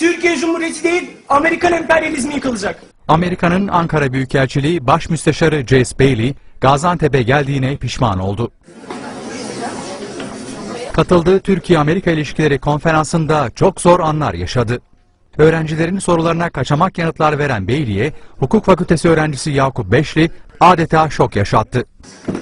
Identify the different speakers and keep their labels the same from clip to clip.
Speaker 1: Türkiye Cumhuriyeti değil, Amerikan emperyalizmi yıkılacak.
Speaker 2: Amerika'nın Ankara Büyükelçiliği Baş Müsteşarı Jace Bailey, Gaziantep'e geldiğine pişman oldu. Katıldığı Türkiye-Amerika İlişkileri konferansında çok zor anlar yaşadı. Öğrencilerin sorularına kaçamak yanıtlar veren Bailey'e hukuk fakültesi öğrencisi Yakup Beşli adeta şok yaşattı.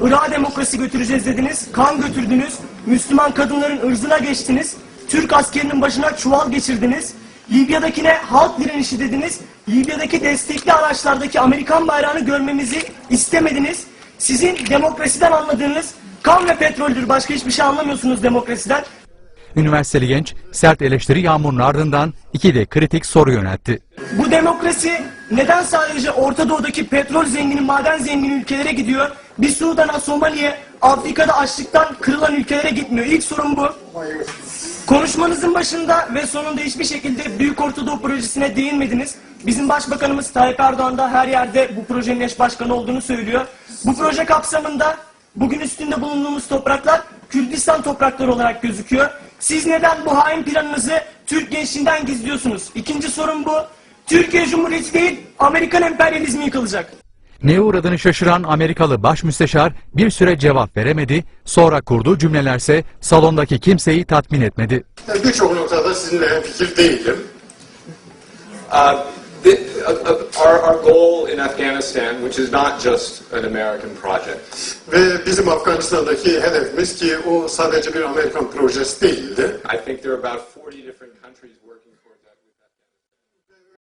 Speaker 1: Irak'a demokrasi götüreceğiz dediniz, kan götürdünüz, Müslüman kadınların ırzına geçtiniz, Türk askerinin başına çuval geçirdiniz, Libya'dakine halk direnişi dediniz, Libya'daki destekli araçlardaki Amerikan bayrağını görmemizi istemediniz. Sizin demokrasiden anladığınız kan ve petroldür, başka hiçbir şey anlamıyorsunuz demokrasiden.
Speaker 2: Üniversiteli genç sert eleştiri yağmurunun ardından iki de kritik soru yöneltti.
Speaker 1: Bu demokrasi neden sadece Orta Doğu'daki petrol zengini, maden zengini ülkelere gidiyor? Bir Sudan'a, Somali'ye, Afrika'da açlıktan kırılan ülkelere gitmiyor. İlk sorun bu. Konuşmanızın başında ve sonunda hiçbir şekilde Büyük Orta Doğu Projesi'ne değinmediniz. Bizim Başbakanımız Tayyip Erdoğan da her yerde bu projenin eş başkanı olduğunu söylüyor. Bu proje kapsamında bugün üstünde bulunduğumuz topraklar Kürdistan toprakları olarak gözüküyor. Siz neden bu hain planınızı Türk gençliğinden gizliyorsunuz? İkinci sorun bu. Türkiye Cumhuriyeti değil, Amerikan emperyalizmi yıkılacak.
Speaker 2: Neye uğradığını şaşıran Amerikalı baş müsteşar bir süre cevap veremedi, sonra kurduğu cümlelerse salondaki kimseyi tatmin etmedi.
Speaker 3: Birçok noktada sizinle fikir değilim.
Speaker 4: the, uh, uh, our, our goal in Afghanistan, which is not just an American project.
Speaker 3: Ve bizim Afganistan'daki hedefimiz ki o sadece bir Amerikan projesi değildi.
Speaker 4: I think there are about 40 different countries working